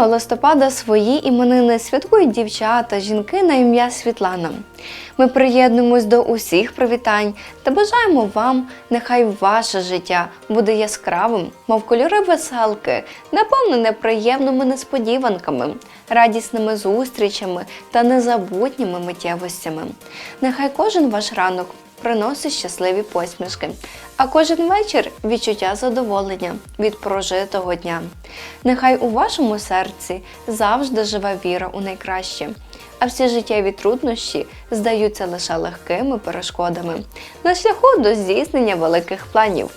листопада свої іменини святкують дівчата, жінки на ім'я Світлана. Ми приєднуємось до усіх привітань та бажаємо вам, нехай ваше життя буде яскравим, мов кольори веселки, наповнене приємними несподіванками, радісними зустрічами та незабутніми миттєвостями. Нехай кожен ваш ранок приносить щасливі посмішки, а кожен вечір відчуття задоволення від прожитого дня. Нехай у вашому серці завжди живе віра у найкраще, а всі життєві труднощі здаються лише легкими перешкодами на шляху до здійснення великих планів.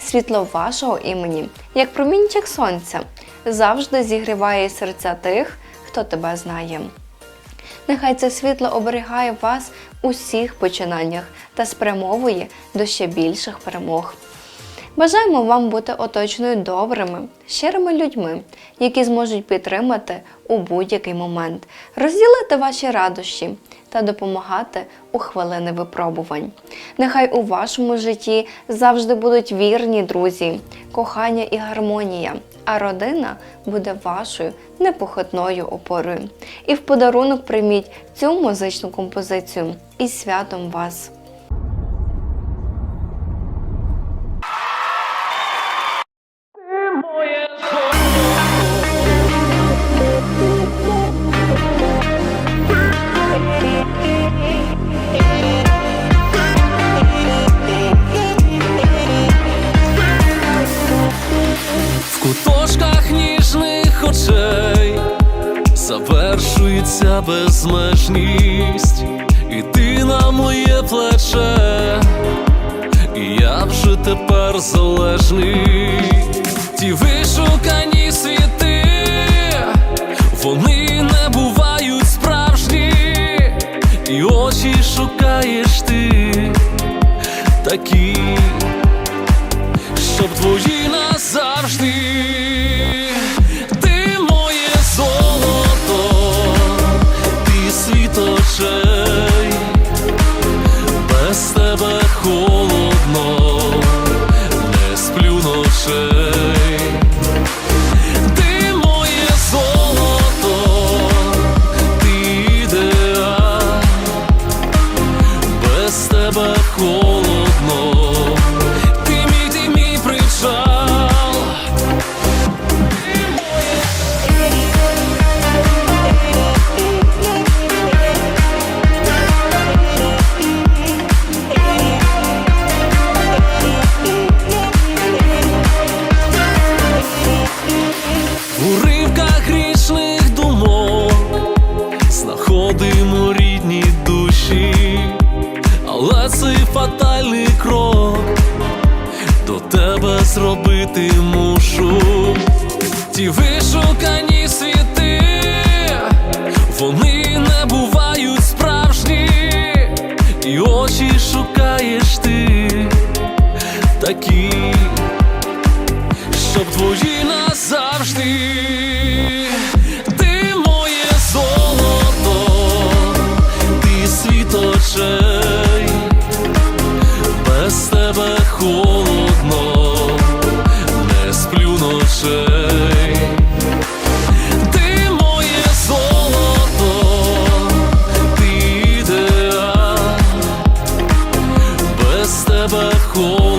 Світло вашого імені, як промінчик сонця, завжди зігріває серця тих, хто тебе знає. Нехай це світло оберігає вас у всіх починаннях та спрямовує до ще більших перемог. Бажаємо вам бути оточеною добрими, щирими людьми, які зможуть підтримати у будь-який момент, розділити ваші радощі та допомагати у хвилини випробувань. Нехай у вашому житті завжди будуть вірні друзі, кохання і гармонія, а родина буде вашою непохитною опорою. І в подарунок прийміть цю музичну композицію із святом вас! Завершується безмежність, і ти на моє плече, і я вже тепер залежний. Ті вишукані світи, вони не бувають справжні, і очі шукаєш ти такі щоб твої назавжди. У ривках грішних думок знаходимо рідні душі, але цей фатальний крок до тебе зробити мушу. Ті вишукані світи, вони не бувають справжні, і очі шукаєш ти такі щоб твої назавжди. Тебе холодно.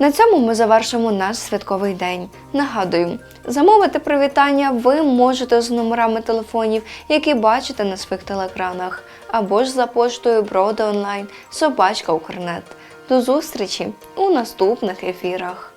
На цьому ми завершимо наш святковий день. Нагадую, замовити привітання ви можете з номерами телефонів, які бачите на своїх телеекранах, або ж за поштою Броди онлайн, собачка Укрнет. До зустрічі у наступних ефірах.